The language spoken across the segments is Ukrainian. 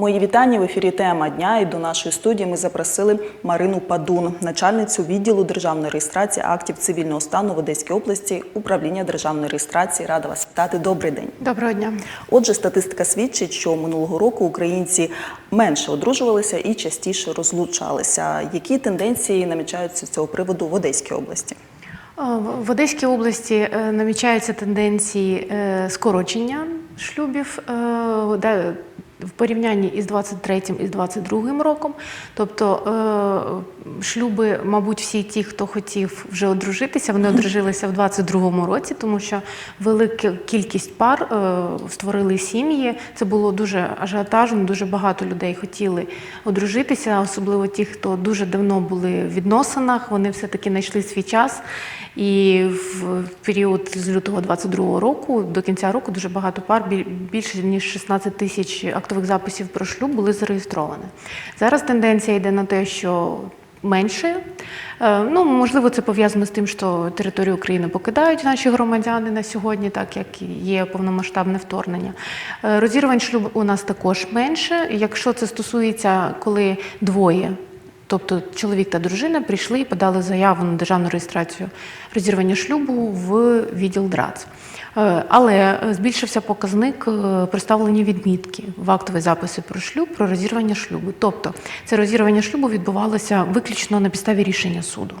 Мої вітання в ефірі тема дня. І до нашої студії ми запросили Марину Падун, начальницю відділу державної реєстрації актів цивільного стану в Одеській області, управління державної реєстрації. Рада вас вітати. Добрий день. Доброго дня. Отже, статистика свідчить, що минулого року українці менше одружувалися і частіше розлучалися. Які тенденції намічаються з цього приводу в Одеській області? Е, В Одеській області е, намічаються тенденції е, скорочення шлюбів в порівнянні із 23 і з 22 роком. Тобто е, шлюби, мабуть, всі ті, хто хотів вже одружитися, вони одружилися в 22 році, тому що велика кількість пар е, створили сім'ї. Це було дуже ажіотажно, дуже багато людей хотіли одружитися, особливо ті, хто дуже давно були в відносинах, вони все-таки знайшли свій час. І в період з лютого 22 року до кінця року дуже багато пар, більше ніж 16 тисяч актових записів про шлюб були зареєстровані. Зараз тенденція йде на те, що менше. Е, Ну, можливо, це пов'язано з тим, що територію України покидають наші громадяни на сьогодні, так як є повномасштабне вторгнення. Е, Розірвань шлюбу у нас також менше. Якщо це стосується, коли двоє Тобто чоловік та дружина прийшли і подали заяву на державну реєстрацію розірвання шлюбу в відділ ДРАЦ. Е, Але збільшився показник е, представлені відмітки в актові записи про шлюб, про розірвання шлюбу. Тобто це розірвання шлюбу відбувалося виключно на підставі рішення суду.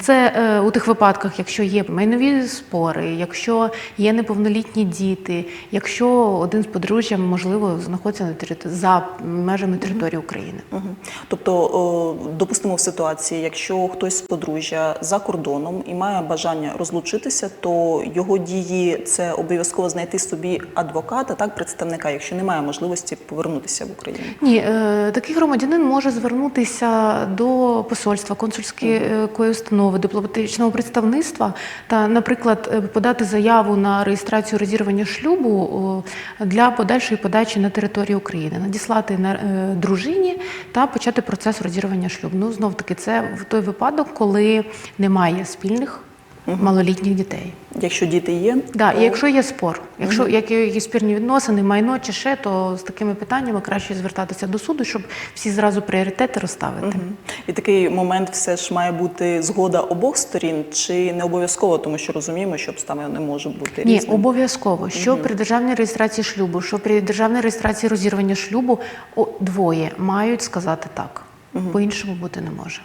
Це е, у тих випадках, якщо є майнові спори, якщо є неповнолітні діти, якщо один з подружжя можливо знаходиться на територ... за межами території України. Мгм. Тобто, о, допустимо в ситуації, якщо хтось з подружжя за кордоном і має бажання розлучитися, то його дії це обов'язково знайти собі адвоката, так представника, якщо немає можливості повернутися в Україну. Ні, е, такий громадянин може звернутися до посольства, консульської е, установи, дипломатичного представництва та, наприклад, е, подати заяву на реєстрацію розірвання шлюбу для подальшої подачі на територію України, надіслати на е, дружині та почати процес розірвання шлюбу. Ну знов таки, це в той випадок, коли немає спільних малолітніх дітей. Якщо діти є, Да, то- і якщо є спор, якщо які є спірні відносини, майно чи ще, то з такими питаннями краще звертатися до суду, щоб всі зразу пріоритети розставити. Мгм. І такий момент все ж має бути згода обох сторін, чи не обов'язково, тому що розуміємо, що обставини не можуть бути Ні, обов'язково. Що при державній реєстрації шлюбу, що при державній реєстрації розірвання шлюбу о, двоє мають сказати так. По-іншому бути не може.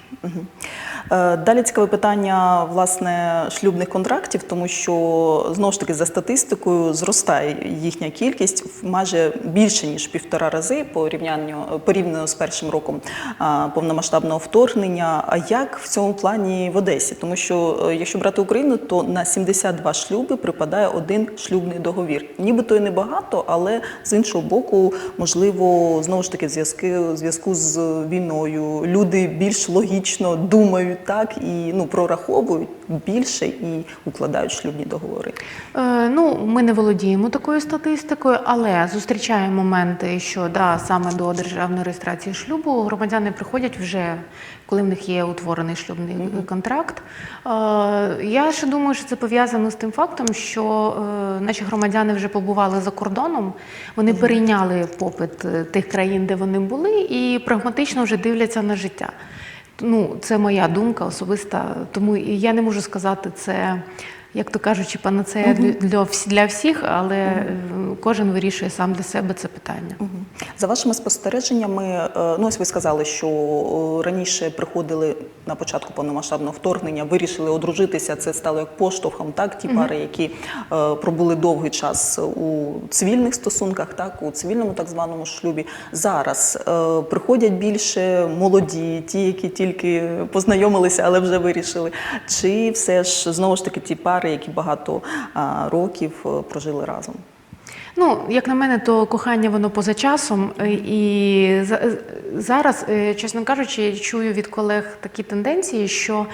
Е, Далі цікаве питання власне шлюбних контрактів, тому що знову ж таки за статистикою зростає їхня кількість в майже більше ніж півтора рази порівнянню порівняно з першим роком а, повномасштабного вторгнення. А як в цьому плані в Одесі? Тому що е, якщо брати Україну, то на 72 шлюби припадає один шлюбний договір. Нібито і небагато, але з іншого боку, можливо, знову ж таки, в зв'язки зв'язку з війною люди більш логічно думають так і ну прораховують більше і укладають шлюбні договори. Е, ну, ми не володіємо такою статистикою, але зустрічаємо моменти, що да, саме до державної реєстрації шлюбу громадяни приходять вже, коли в них є утворений шлюбний контракт. Е, я ще думаю, що це пов'язано з тим фактом, що е, наші громадяни вже побували за кордоном, вони перейняли попит е, тих країн, де вони були, і прагматично вже дивляться на життя. Ну, це моя думка особиста, тому я не можу сказати це, як то кажучи, панацея для, для, для всіх, але е, кожен вирішує сам для себе це питання. Мгм. За вашими спостереженнями, е, ну ось ви сказали, що е, раніше приходили на початку повномасштабного вторгнення, вирішили одружитися. Це стало як поштовхом, так ті пари, які е, пробули довгий час у цивільних стосунках, так у цивільному так званому шлюбі. Зараз е, приходять більше молоді, ті, які тільки познайомилися, але вже вирішили. Чи все ж знову ж таки ті пари, які багато років е, прожили разом? Ну, як на мене, то кохання воно поза часом. е, І зараз, е, чесно кажучи, чую від колег такі тенденції, що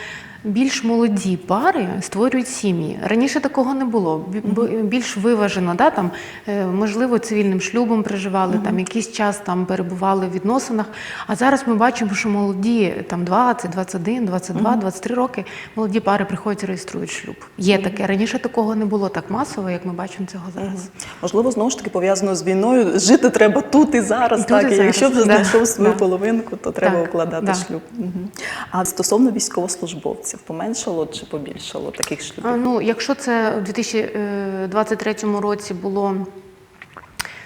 більш молоді пари створюють сім'ї. Раніше такого не було. Бі- Більш виважено, да, там, е, можливо, цивільним шлюбом проживали, там якийсь час там перебували в відносинах. А зараз ми бачимо, що молоді там 20, 21, 22, 23 роки молоді пари приходять і реєструють шлюб. Є таке. Раніше такого не було так масово, як ми бачимо цього зараз. Можливо, знову ж таки пов'язано з війною. Жити треба тут і зараз. І тут так, і і якщо зараз, вже да, знайшов свою да. половинку, то треба Так, укладати да. шлюб. Мгм. А стосовно військовослужбовців, поменшало чи побільшало таких шлюбів? А, ну, якщо це у 2023 році було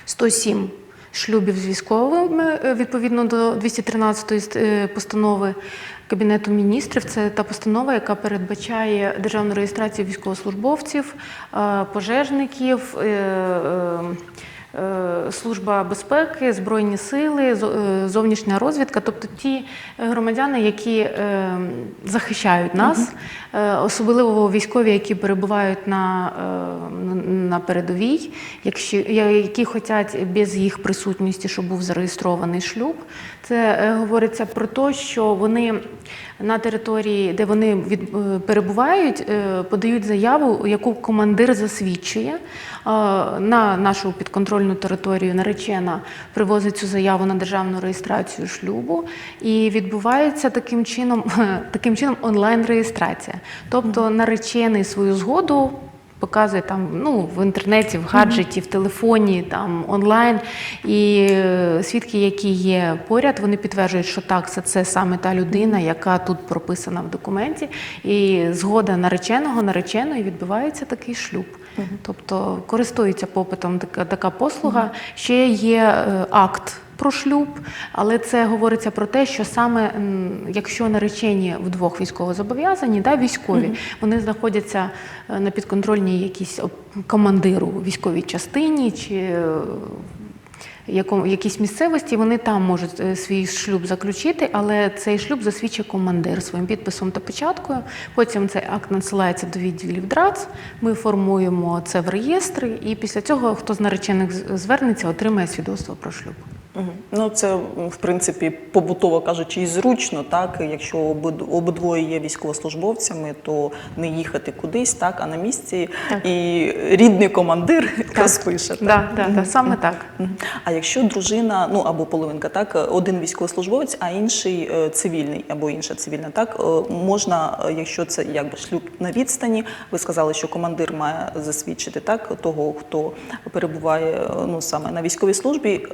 107 шлюбів з військовими, е, відповідно до 213 е, постанови Кабінету міністрів, це та постанова, яка передбачає державну реєстрацію військовослужбовців, е, пожежників. Е, Служба безпеки, збройні сили, е, зовнішня розвідка, тобто ті е, громадяни, які захищають нас, особливо військові, які перебувають на, на передовій, які хочуть без їх присутності, щоб був зареєстрований шлюб. Це е, говориться про те, що вони на території, де вони від, е, перебувають, е, подають заяву, яку командир засвідчує. На нашу підконтрольну територію наречена привозить цю заяву на державну реєстрацію шлюбу, і відбувається таким чином, таким чином онлайн-реєстрація. Тобто наречений свою згоду показує там ну, в інтернеті, в гаджеті, в телефоні, там онлайн. І е, свідки, які є поряд, вони підтверджують, що так, це, це саме та людина, яка тут прописана в документі. І згода нареченого, нареченої відбувається такий шлюб. Тобто користується попитом така, така послуга. Ще є е, акт. Про шлюб, але це говориться про те, що саме якщо наречені вдвох військовозобов'язані, да, військові, вони знаходяться е, на підконтрольній якійсь командиру військовій частині чи е, якійсь місцевості, вони там можуть е, свій шлюб заключити, але цей шлюб засвідчить командир своїм підписом та печаткою. Потім цей акт надсилається до відділів ДРАЦ. Ми формуємо це в реєстри, і після цього хто з наречених звернеться, отримає свідоцтво про шлюб. Ну, це, в принципі, побутово кажучи, і зручно, так, якщо обид- обидвоє є військовослужбовцями, то не їхати кудись, так, а на місці Так. і рідний командир розпише. Так. Да, да, да, саме так. А якщо дружина, ну або половинка, так, один військовослужбовець, а інший е, цивільний або інша цивільна, так е, можна, е, якщо це якби шлюб на відстані, ви сказали, що командир має засвідчити так того, хто перебуває ну саме на військовій службі.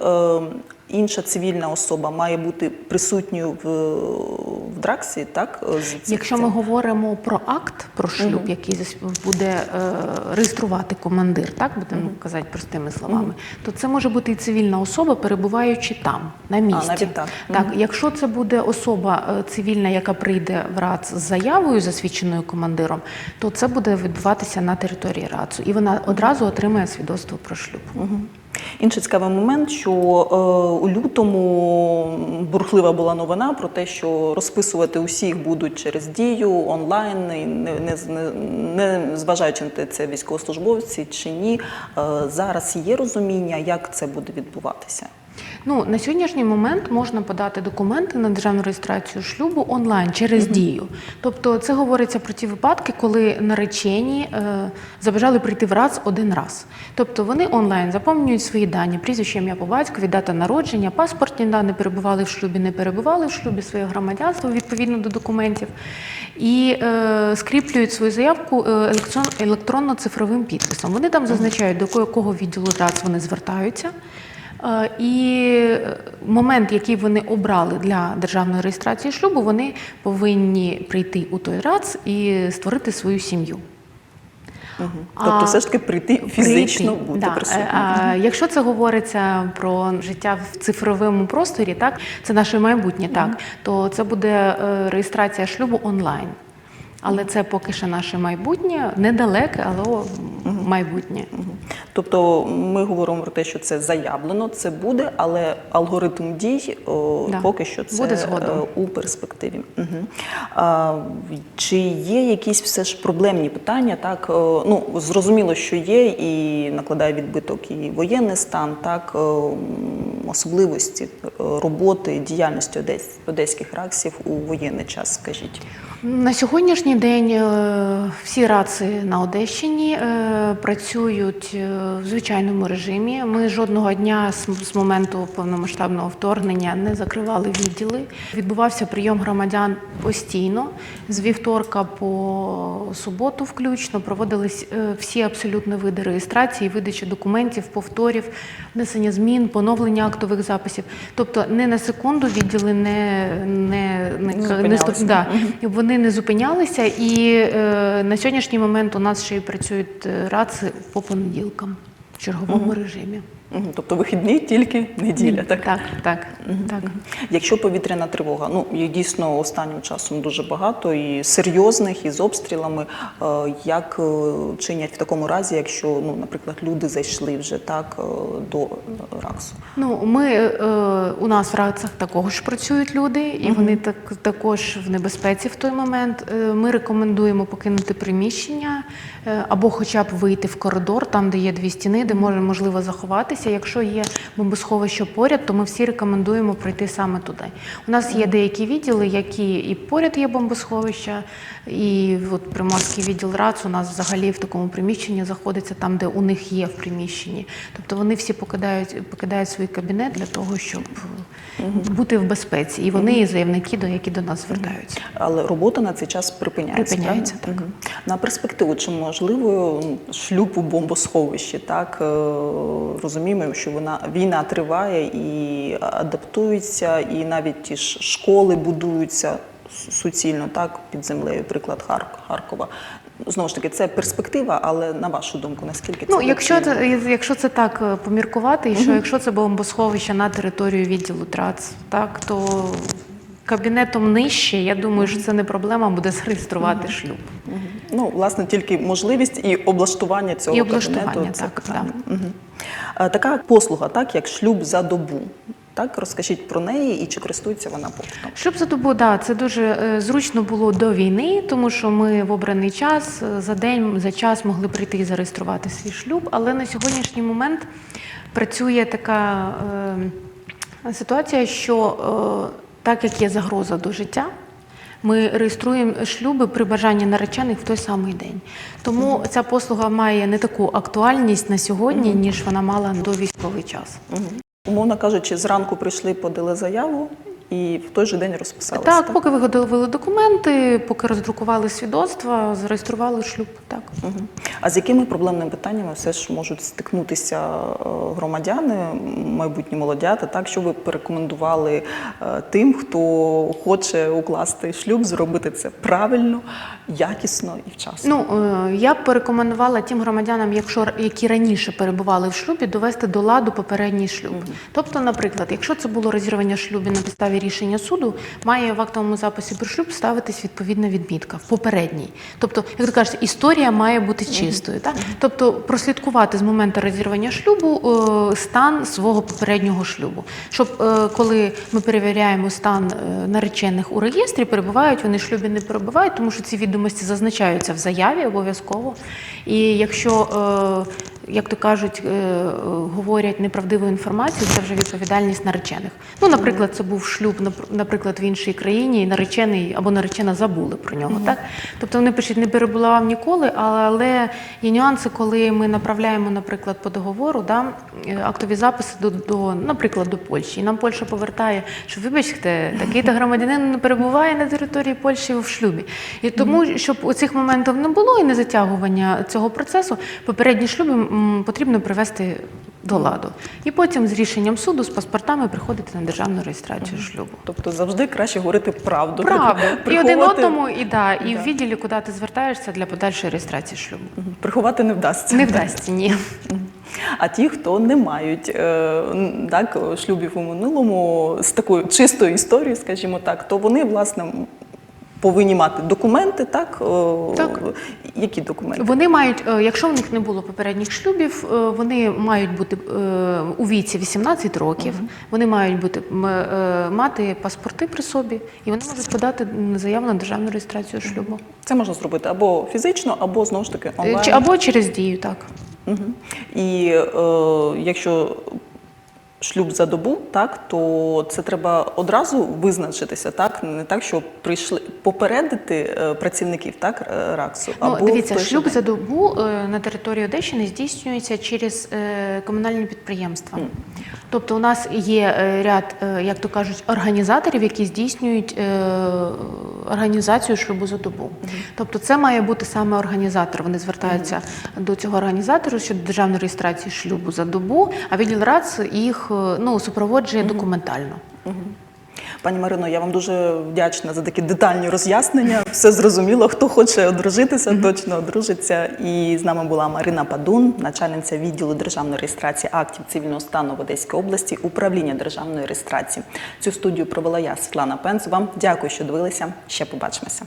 Інша цивільна особа має бути присутньою в, в драксі, так? З Якщо ми говоримо про акт про шлюб, який зас- буде е, реєструвати командир, так? Будемо казати простими словами, то це може бути і цивільна особа, перебуваючи там, на місці. навіть так. так якщо це буде особа е, цивільна, яка прийде в РАЦ з заявою, засвідченою командиром, то це буде відбуватися на території РАЦу, і вона одразу отримає свідоцтво про шлюб. Мгм. Інший цікавий момент, що е, у лютому бурхлива була новина про те, що розписувати усіх будуть через дію онлайн, не, не, не, зважаючи на те, це військовослужбовці чи ні. Е, зараз є розуміння, як це буде відбуватися. Ну на сьогоднішній момент можна подати документи на державну реєстрацію шлюбу онлайн через дію. Тобто, це говориться про ті випадки, коли наречені е, забажали прийти в РАЦ один раз. Тобто вони онлайн заповнюють свої дані, прізвище, ім'я по батькові, дата народження, паспортні дані, перебували в шлюбі, не перебували в шлюбі, своє громадянство відповідно до документів, і е, скріплюють свою заявку е, електрон- електронно-цифровим підписом. Вони там зазначають, до якого відділу РАЦ вони звертаються. Е, І е, момент, який вони обрали для державної реєстрації шлюбу, вони повинні прийти у той РАЦ і створити свою сім'ю. Мгм. Тобто, А, все ж таки прийти фізично Прийти, бути да. присутнім. Е, А, якщо це говориться про життя в цифровому просторі, так це наше майбутнє, так то це буде реєстрація шлюбу онлайн. Але це поки що наше майбутнє, недалеке, але майбутнє. Тобто ми говоримо про те, що це заявлено, це буде, але алгоритм дій о, Да. поки що це Буде згодом. е, у перспективі. Угу. А, чи є якісь все ж проблемні питання? Так, ну зрозуміло, що є, і накладає відбиток і воєнний стан, так особливості е, роботи, діяльності одесь, одеських раксів у воєнний час, скажіть. На сьогоднішній день е, всі раци на Одещині е, працюють е, в звичайному режимі. Ми жодного дня з, моменту повномасштабного вторгнення не закривали відділи. Відбувався прийом громадян постійно з вівторка по суботу, включно проводились всі абсолютно види реєстрації, видачі документів, повторів, внесення змін, поновлення актових записів. Тобто не на секунду відділи не, не, не, не, зупинялися. стоп- да, вони не зупинялися, і е, на сьогоднішній момент у нас ще й працюють е, раци по понеділкам в черговому режимі. Тобто вихідні тільки неділя, так? так, так. так. Якщо повітряна тривога, ну їх дійсно останнім часом дуже багато і серйозних, і з обстрілами. Е, Як е, чинять в такому разі, якщо, ну, наприклад, люди зайшли вже так е, до РАКСу? Ну, ми у нас в рацах також працюють люди, і вони так також в небезпеці в той момент. Ми рекомендуємо покинути приміщення або хоча б вийти в коридор, там де є дві стіни, де може можливо заховатися. Якщо є бомбосховище поряд, то ми всі рекомендуємо пройти саме туди. У нас є деякі відділи, які і поряд є бомбосховища, і от Приморський відділ РАЦ у нас взагалі в такому приміщенні знаходиться там, де у них є в приміщенні. Тобто вони всі покидають, покидають свій кабінет для того, щоб бути в безпеці. І вони, і заявники, до які до нас звертаються. Але робота на цей час припиняється. Припиняється, правильно? Мгм. На перспективу, чи можливо ну, шлюб у бомбосховищі? Так Е, розуміємо, що вона війна триває і адаптується, і навіть ті ж школи будуються суцільно, так під землею. Приклад Харкова. Знову ж таки, це перспектива, але на вашу думку, наскільки це Ну, якщо це, якщо це так е, поміркувати, і що якщо це бомбосховище на територію відділу ТРАЦ, так то кабінетом нижче, я думаю, що це не проблема буде зареєструвати шлюб. Ну, власне, тільки можливість і облаштування цього І облаштування, кабінету. це так, питання. да. Е, Така послуга, так як шлюб за добу. Так, розкажіть про неї і чи користується вона попитом? Шлюб за добу, да, це дуже е, зручно було до війни, тому що ми в обраний час е, за день, за час могли прийти і зареєструвати свій шлюб. Але на сьогоднішній момент працює така е, ситуація, що е, так як є загроза до життя. Ми реєструємо шлюби при бажанні наречених в той самий день. Тому ця послуга має не таку актуальність на сьогодні, ніж вона мала до військовий час. Умовно кажучи, зранку прийшли, подали заяву і в той же день розписалися. Так, поки виготовили документи, поки роздрукували свідоцтва, зареєстрували шлюб. Так. Мгм. А з якими проблемними питаннями все ж можуть стикнутися е, громадяни, майбутні молодята, так що ви порекомендували е, тим, хто хоче укласти шлюб, зробити це правильно, якісно і вчасно? Ну е, я б порекомендувала тим громадянам, якщо які раніше перебували в шлюбі, довести до ладу попередній шлюб. Тобто, наприклад, якщо це було розірвання шлюбу на підставі рішення суду, має в актовому записі про шлюб ставитись відповідна відмітка в попередній. Тобто, як то кажуть, історія має бути чистою. Так? Тобто прослідкувати з моменту розірвання шлюбу е, стан свого попереднього шлюбу, щоб е, коли ми перевіряємо стан е, наречених у реєстрі, перебувають вони в шлюбі не перебувають, тому що ці відомості зазначаються в заяві обов'язково. І якщо як то кажуть, е, говорять неправдиву інформацію, це вже відповідальність наречених. Ну, наприклад, це був шлюб, нап- наприклад, в іншій країні, і наречений або наречена забули про нього. Так? Тобто вони пишуть, не перебував ніколи, але є нюанси, коли ми направляємо, наприклад, по договору да, актові записи до, до, наприклад, до Польщі. І нам Польща повертає, що вибачте, такий-то громадянин не перебуває на території Польщі в шлюбі. І тому, щоб у цих моментів не було і не затягування цього процесу, попередні шлюби потрібно привести до ладу. І потім з рішенням суду з паспортами приходити на державну реєстрацію шлюбу. Тобто завжди краще говорити правду. Правда. І один одному, і, да, і Да. в відділі, куди ти звертаєшся для подальшої реєстрації шлюбу. Приховати не вдасться. Не вдасться, ні. А ті, хто не мають е, так, шлюбів у минулому з такою чистою історією, скажімо так, то вони власне повинні мати документи, так? Е, Так. Які документи? Вони мають, е, якщо в них не було попередніх шлюбів, е, вони мають бути у віці 18 років, вони мають бути мати паспорти при собі, і вони можуть подати заяву на державну реєстрацію шлюбу. Це можна зробити або фізично, або знову ж таки онлайн. Або через дію, так. Мгм. І е, якщо шлюб за добу, так то це треба одразу визначитися, так не так, що прийшли попередити е, працівників так е, РАКСу. Ну, або дивіться, шлюб день. за добу е, на території Одещини здійснюється через комунальні підприємства. Тобто у нас є ряд, як то кажуть, організаторів, які здійснюють організацію шлюбу за добу. Тобто це має бути саме організатор. Вони звертаються до цього організатору щодо державної реєстрації шлюбу за добу, а відділ РАЦ їх е, ну, супроводжує документально. Пані Марино, я вам дуже вдячна за такі детальні роз'яснення. Все зрозуміло. Хто хоче одружитися, точно одружиться. І з нами була Марина Падун, начальниця відділу державної реєстрації актів цивільного стану в Одеській області, управління державної реєстрації. Цю студію провела я, Світлана Пенц. Вам дякую, що дивилися. Ще побачимося.